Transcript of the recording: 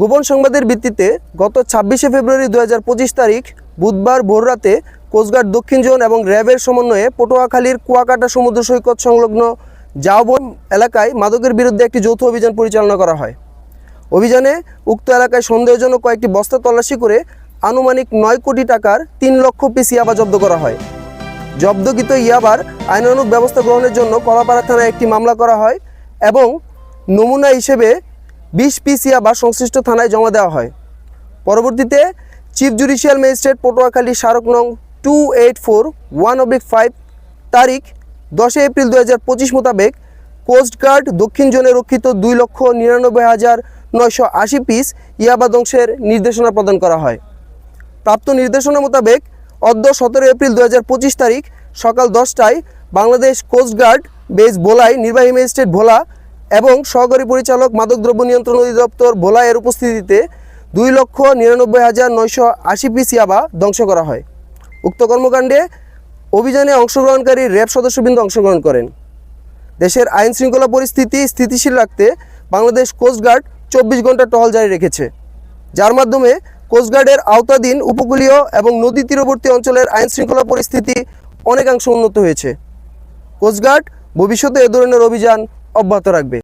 গোপন সংবাদের ভিত্তিতে গত ছাব্বিশে ফেব্রুয়ারি দু হাজার পঁচিশ তারিখ বুধবার ভোররাতে কোস্টগার্ড দক্ষিণ জোন এবং র্যাবের সমন্বয়ে পটুয়াখালীর কুয়াকাটা সমুদ্র সৈকত সংলগ্ন জাওবন এলাকায় মাদকের বিরুদ্ধে একটি যৌথ অভিযান পরিচালনা করা হয়। অভিযানে উক্ত এলাকায় সন্দেহজনক কয়েকটি বস্তা তল্লাশি করে আনুমানিক নয় কোটি টাকার তিন লক্ষ পিস ইয়াবা জব্দ করা হয়। জব্দকৃত ইয়াবার আইনানুগ ব্যবস্থা গ্রহণের জন্য কলাপাড়া থানায় একটি মামলা করা হয় এবং নমুনা হিসেবে বিশ পিস ইয়াবা সংশ্লিষ্ট থানায় জমা দেওয়া হয়। পরবর্তীতে চিফ জুডিশিয়াল ম্যাজিস্ট্রেট পটুয়াখালী স্মারক নং two eight four one oblique five তারিখ দশই এপ্রিল দু হাজার পঁচিশ মোতাবেক কোস্টগার্ড দক্ষিণ জোনে রক্ষিত দুই লক্ষ নিরানব্বই হাজার নয়শো আশি পিস ইয়াবা ধ্বংসের নির্দেশনা প্রদান করা হয়। প্রাপ্ত নির্দেশনা মোতাবেক অদ্য সতেরো এপ্রিল দু হাজার পঁচিশ তারিখ সকাল দশটায় বাংলাদেশ কোস্টগার্ড বেস ভোলায় নির্বাহী ম্যাজিস্ট্রেট ভোলা এবং সহকারী পরিচালক মাদকদ্রব্য নিয়ন্ত্রণ অধিদপ্তর ভোলা এর উপস্থিতিতে দুই লক্ষ নিরানব্বই হাজার নয়শো আশি পিস ইয়াবা ধ্বংস করা হয়। উক্ত কর্মকাণ্ডে অভিযানে অংশগ্রহণকারী র্যাব সদস্যবৃন্দ অংশগ্রহণ করেন। দেশের আইন শৃঙ্খলা পরিস্থিতি স্থিতিশীল রাখতে বাংলাদেশ কোস্টগার্ড চব্বিশ ঘণ্টা টহল জারি রেখেছে। যার মাধ্যমে কোস্টগার্ডের আওতাধীন উপকূলীয় এবং নদী তীরবর্তী অঞ্চলের আইন শৃঙ্খলা পরিস্থিতি অনেকাংশ উন্নত হয়েছে। কোস্টগার্ড ভবিষ্যতে এ ধরনের অভিযান অব্যাহত রাখবে।